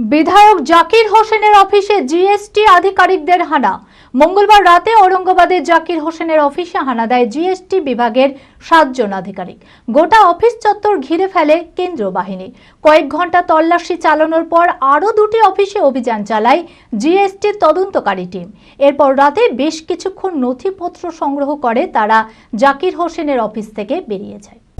বিধায়ক জাকির হোসেনের অফিসে জিএসটি আধিকারিকদের হানা। মঙ্গলবার রাতে ঔরঙ্গাবাদের জাকির হোসেনের অফিসে হানা দেয় জিএসটি বিভাগের সাতজন আধিকারিক। গোটা অফিস চত্বর ঘিরে ফেলে কেন্দ্র বাহিনী। কয়েক ঘণ্টা তল্লাশি চালানোর পর আরও দুটি অফিসে অভিযান চালায় জিএসটির তদন্তকারী টিম। এরপর রাতে বেশ কিছুক্ষণ নথিপত্র সংগ্রহ করে তারা জাকির হোসেনের অফিস থেকে বেরিয়ে যায়।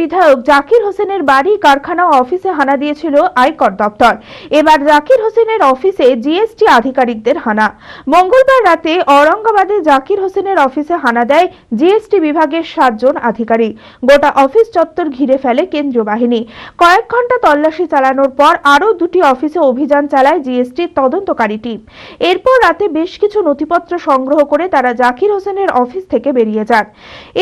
বিধায়ক জাকির হোসেনের বাড়ি কারখানা অফিসে হানা দিয়েছিল আয়কর দপ্তর। এবার জাকির হোসেনের অফিসে জিএসটি আধিকারিকদের হানা। মঙ্গলবার রাতে ঔরঙ্গাবাদে জাকির হোসেনের অফিসে হানা দেয় জিএসটি বিভাগের সাতজন আধিকারিক। গোটা অফিস চত্বর ঘিরে ফেলে কেন্দ্রীয় বাহিনী। কয়েক ঘণ্টা তল্লাশি চালানোর পর আরও দুটি অফিসে অভিযান চালায় জিএসটির তদন্তকারী টিম। এরপর রাতে বেশ কিছু নথিপত্র সংগ্রহ করে তারা জাকির হোসেনের অফিস থেকে বেরিয়ে যান।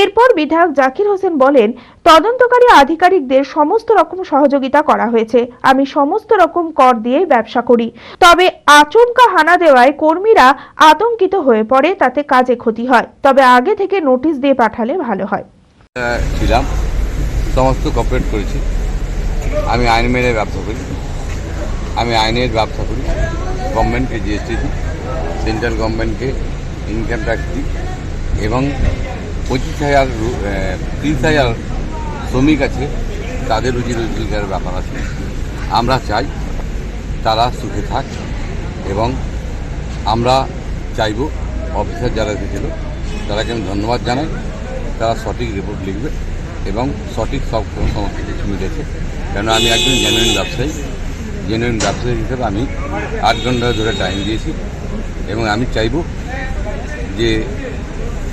এরপর বিধায়ক জাকির হোসেন বলেন তদন্তকারী আধিকারিকদের সমস্ত রকম সহযোগিতা করা হয়েছে। আমি সমস্ত রকম কর দিয়ে ব্যবসা করি। তবে আচমকা হানা দেওয়ায় কর্মীরা আতঙ্কিত হয়ে পড়ে, তাতে কাজে ক্ষতি হয়। তবে আগে থেকে নোটিশ দিয়ে পাঠালে ভালো হয়। ছিলাম। সমস্ত কপারেট করেছি। আমি আইন মেনে ব্যবসা করি। আমি আইনের ব্যবসা করি। গভর্নমেন্টকে জিএসটি দিই। সেন্ট্রাল গভর্নমেন্টকে ইনকাম ট্যাক্স দিই। এবং পঁচিশ হাজার তিরিশ হাজার শ্রমিক আছে, তাদের রুজি রোজগারের ব্যাপার আছে। আমরা চাই তারা সুখে থাক এবং আমরা চাইব অফিসার যারা এসেছিল, তারাকে আমি ধন্যবাদ জানাই। তারা সঠিক রিপোর্ট লিখবে এবং সঠিক সব সমস্ত কিছু মিলেছে। কেন আমি একজন জেনুইন ব্যবসায়ী। জেনুইন ব্যবসায়ী হিসেবে আমি আট ঘণ্টা ধরে টাইম দিয়েছি এবং আমি চাইব যে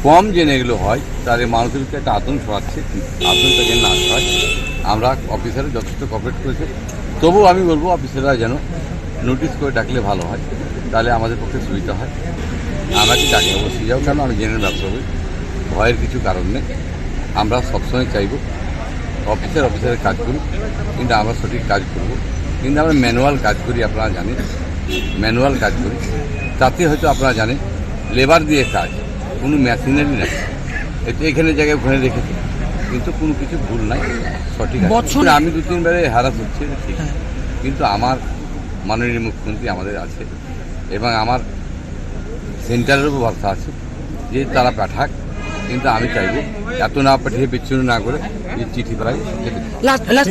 কম জেনে এগুলো হয়, তাদের মানুষের ভিতরে একটা আতঙ্ক ছড়াচ্ছে, আতঙ্কটা যেন না হয় আমরা অফিসারে যথেষ্ট কপারেট করেছে। তবুও আমি বলব অফিসাররা যেন নোটিশ করে ডাকলে ভালো হয়, তাহলে আমাদের পক্ষে সুবিধা হয়। আমাকে ডাকে অবশ্যই যাও কেন আমি জেনে ব্যবসা করি ভয়ের কিছু কারণ নেই। আমরা সবসময় চাইব অফিসার অফিসারের কাজ করি কিন্তু আমরা সঠিক কাজ করব। কিন্তু আমরা ম্যানুয়াল কাজ করি, আপনারা জানেন। ম্যানুয়াল কাজ করি। তাতে হয়তো আপনারা জানেন লেবার দিয়ে কাজ। কোনো মেশিনারি নাই। এতে এখানে জায়গায় ওখানে রেখেছে। কিন্তু কোনো কিছু ভুল নাই সঠিক আছে। আমি দু তিনবারে হারাস হচ্ছে ঠিক। কিন্তু আমার মাননীয় মুখ্যমন্ত্রী আমাদের আছে এবং আমার সেন্টারেরও ভরসা আছে যে তারা পাঠাক। কিন্তু আমি চাইব এত না পাঠিয়ে বিচ্ছিন্ন না করে যে চিঠি পাঠাই।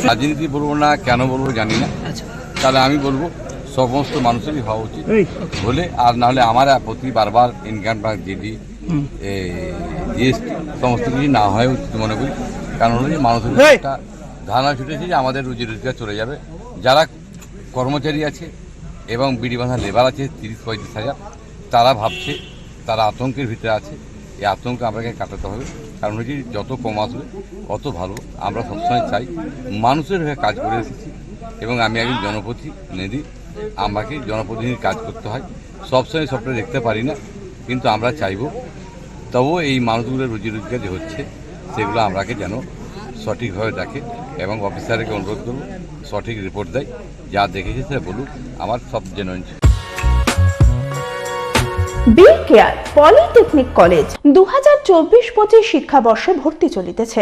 রাজনীতি বলব না কেন বলব জানি না। তাহলে আমি বলব সমস্ত মানুষেরই হওয়া উচিত। হলে আর নাহলে আমার প্রতি বারবার ইনকাম ট্যাক্স জিডি জিএসটি সমস্ত কিছু না হয় উচিত মনে করি। কারণ হলো যে মানুষের একটা ধারণা ছুটেছে যে আমাদের রুজি রোজগার চলে যাবে। যারা কর্মচারী আছে এবং বিড়ি বাঁধা লেবার আছে তিরিশ পঁয়ত্রিশ হাজার তারা ভাবছে তারা আতঙ্কের ভিতরে আছে। এই আতঙ্ক আমাকে কাটাতে হবে। কারণ হচ্ছে যত কম আসবে অত ভালো। আমরা সবসময় চাই মানুষের হয়ে কাজ করে এসেছি এবং আমি একজন জনপ্রতিনিধি। আমাকে জনপ্রতিনিধির কাজ করতে হয়। সবসময় সবটা দেখতে পারি না। কিন্তু আমরা চাইব তবুও এই মানুষগুলোর রুজি রোজগার যে হচ্ছে, সেগুলো আমরাকে যেন সঠিকভাবে দেখে এবং অফিসারকে অনুরোধ করব, সঠিক রিপোর্ট দেয়, যা দেখেছে সে বলুক, আমার সব genuine B care polytechnic college দু হাজার চব্বিশ পঁচিশ শিক্ষাবর্ষে ভর্তি চলিতেছে।